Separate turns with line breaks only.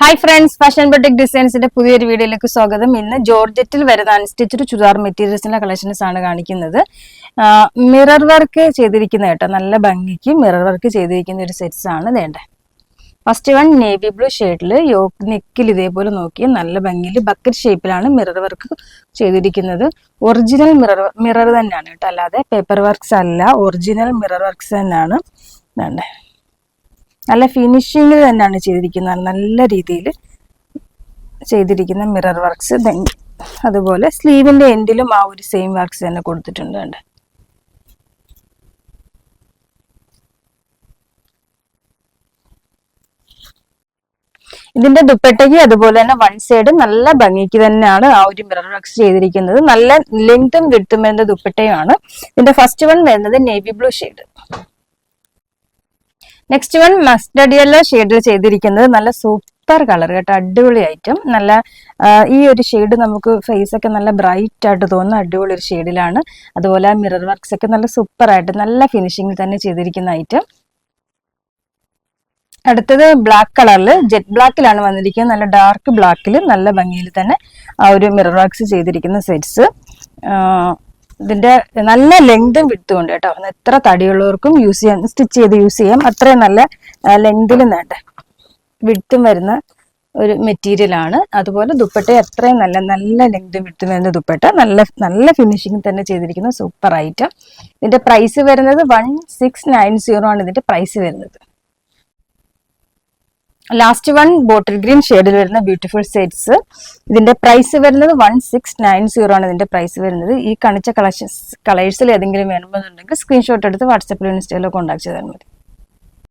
Hi friends fashion boutique ഡിസൈൻസിന്റെ പുതിയൊരു വീഡിയോയിലേക്ക് സ്വാഗതം. ഇന്ന് ജോർജറ്റിൽ വരുന്ന അൺസ്റ്റിച്ചഡ് ചുരിദാർ മെറ്റീരിയൽസിന്റെ കളക്ഷൻസ് ആണ് കാണിക്കുന്നത്. മിറർ വർക്ക് ചെയ്തിരിക്കുന്ന കേട്ടോ നല്ല ഭംഗിക്ക് മിറർ വർക്ക് ചെയ്തിരിക്കുന്ന ഒരു സെറ്റ്സ് ആണ് വേണ്ടത് ഫസ്റ്റ് വൺ നേവി ബ്ലൂ ഷെയ്ഡിൽ യോക്ക് നെക്കിൽ ഇതേപോലെ നോക്കി നല്ല ഭംഗിയിൽ ബക്കറ്റ് ഷേപ്പിലാണ് മിറർ വർക്ക് ചെയ്തിരിക്കുന്നത്. ഒറിജിനൽ മിറർ മിറർ തന്നെയാണ് കേട്ടോ അല്ലാതെ പേപ്പർ വർക്ക്സ് അല്ല ഒറിജിനൽ മിറർ വർക്ക്സ് തന്നെയാണ്. വേണ്ടേ നല്ല ഫിനിഷിങ്ങിൽ തന്നെയാണ് ചെയ്തിരിക്കുന്നത്. നല്ല രീതിയിൽ ചെയ്തിരിക്കുന്ന മിറർ വർക്ക്സ് അതുപോലെ സ്ലീവിന്റെ എൻഡിലും ആ ഒരു സെയിം വർക്ക്സ് തന്നെ കൊടുത്തിട്ടുണ്ട് കണ്ട്. ഇതിന്റെ ദുപ്പട്ടയ്ക്ക് അതുപോലെ തന്നെ വൺ സൈഡ് നല്ല ഭംഗിക്ക് തന്നെയാണ് ആ ഒരു മിറർ വർക്ക്സ് ചെയ്തിരിക്കുന്നത്. നല്ല ലെങ്തും വിട്ടും വരുന്ന ദുപ്പട്ടയുമാണ് ഇതിന്റെ ഫസ്റ്റ് വൺ വരുന്നത് navy blue shade next one mustard yellow ഷെയ്ഡിൽ ചെയ്തിരിക്കുന്നത് നല്ല സൂപ്പർ കളർ കേട്ടോ അടിപൊളി ഐറ്റം നല്ല ഈ ഒരു ഷെയ്ഡ് നമുക്ക് ഫേസ് ഒക്കെ നല്ല ബ്രൈറ്റ് ആയിട്ട് തോന്നുന്ന അടിപൊളി ഒരു ഷെയ്ഡിലാണ് അതുപോലെ മിറർ വർക്ക്സ് ഒക്കെ നല്ല സൂപ്പർ ആയിട്ട് നല്ല ഫിനിഷിംഗിൽ തന്നെ ചെയ്തിരിക്കുന്ന ഐറ്റം അടുത്തത് ബ്ലാക്ക് കളറിൽ ജെറ്റ് ബ്ലാക്കിലാണ് വന്നിരിക്കുന്നത്. നല്ല ഡാർക്ക് ബ്ലാക്കിൽ നല്ല ഭംഗിയിൽ തന്നെ ആ ഒരു മിറർ വർക്ക്സ് ചെയ്തിരിക്കുന്ന സെറ്റ്സ് ഇതിന്റെ നല്ല ലെങ്തും വിട്ടുകൊണ്ട് കേട്ടോ. എത്ര തടിയുള്ളവർക്കും യൂസ് ചെയ്യാം സ്റ്റിച്ച് ചെയ്ത് യൂസ് ചെയ്യാം. അത്രയും നല്ല ലെങ്തിലും നേട്ടെ വിട്ടും വരുന്ന ഒരു മെറ്റീരിയൽ ആണ്. അതുപോലെ ദുപ്പട്ട അത്രയും നല്ല നല്ല ലെങ്തും വിട്ടും വരുന്ന ദുപ്പട്ട. നല്ല നല്ല ഫിനിഷിംഗ് തന്നെ ചെയ്തിരിക്കുന്ന സൂപ്പർ ഐറ്റം ഇതിന്റെ പ്രൈസ് വരുന്നത് വൺ സിക്സ് നയൻ സീറോ ആണ് ഇതിന്റെ പ്രൈസ് വരുന്നത്. ലാസ്റ്റ് വൺ ബോട്ടിൽ ഗ്രീൻ ഷെയ്ഡിൽ വരുന്ന ബ്യൂട്ടിഫുൾ സെറ്റ്സ് ഇതിന്റെ പ്രൈസ് വരുന്നത് വൺ സിക്സ് നയൻ സീറോ ആണ് ഇതിന്റെ പ്രൈസ് വരുന്നത്. ഈ കണിച്ച കളക്ഷൻസ് കളേഴ്സിൽ ഏതെങ്കിലും വേണമെന്നുണ്ടെങ്കിൽ സ്ക്രീൻഷോട്ട് എടുത്ത് വാട്സപ്പിൽ ഇൻസ്റ്റയിലോ കോൺടാക്ട് ചെയ്താൽ മതി.